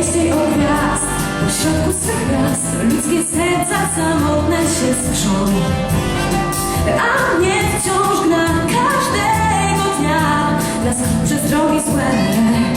najpiękniejszej od gwiazd Pośrodku swych gwiazd ludzkie serca samotne się skrzą A mnie wciąż gna każdego dnia. Blask przez drogi złe